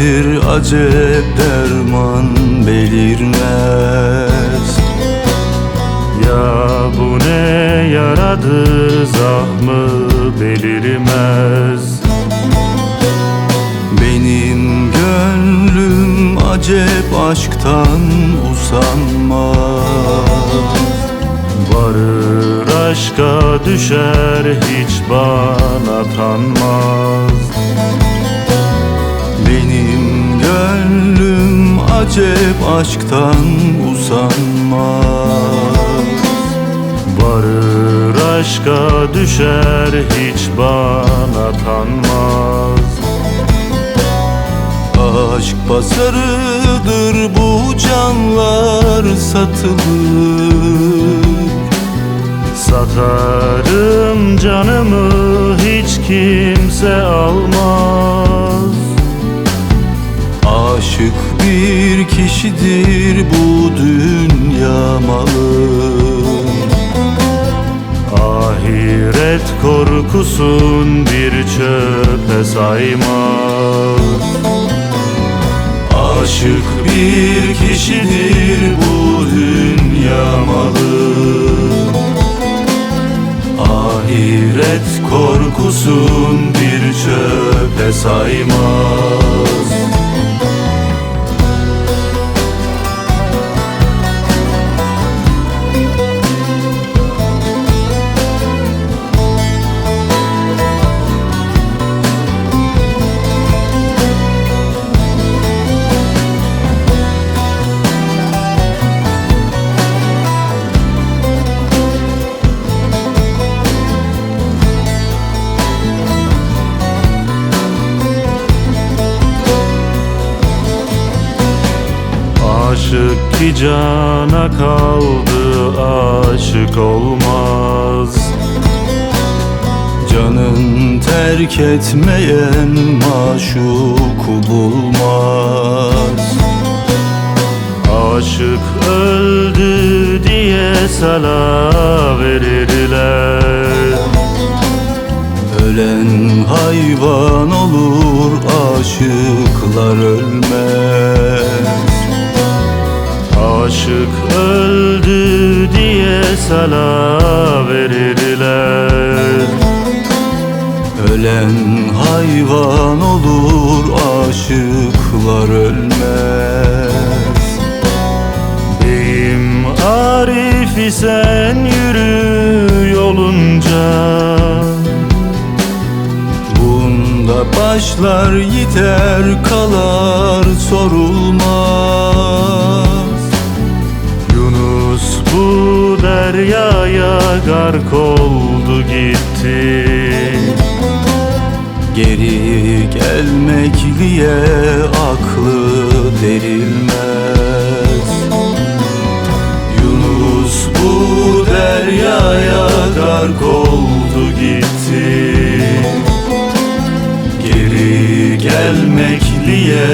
Gariptir acep derman belirmez. Ya bu ne yaradır zahmı belirmez? Benim gönlüm acep aşktan usanmaz. Varır aşka düşer hiç bana Benim gönlüm acep aşktan usanmaz. Varır aşka düşer hiç bana kanmaz Aşk pazarıdır bu canlar satılır. Satarım canımı hiç kimse almaz Aşık bir kişidir bu dünya malı. Ahiret korkusun bir çöpe saymaz Aşık bir kişidir bu dünya malı. Ahiret korkusun bir çöpe saymaz Aşık ki cana kaldı aşık olmaz. Canın terk etmeyen maşuku bulmaz. Aşık öldü diye sala verirler. Ölen hayvan olur aşıklar ölmez Aşık öldü diye sala verirler. Ölen hayvan olur aşıklar ölmez. Beyim Arif'i sen yürü yolunca. Bunda başlar yiter kalar sorulmaz Geri gelmekliye aklı derilmez Yunus bu deryaya gark oldu gitti. Geri gelmekliye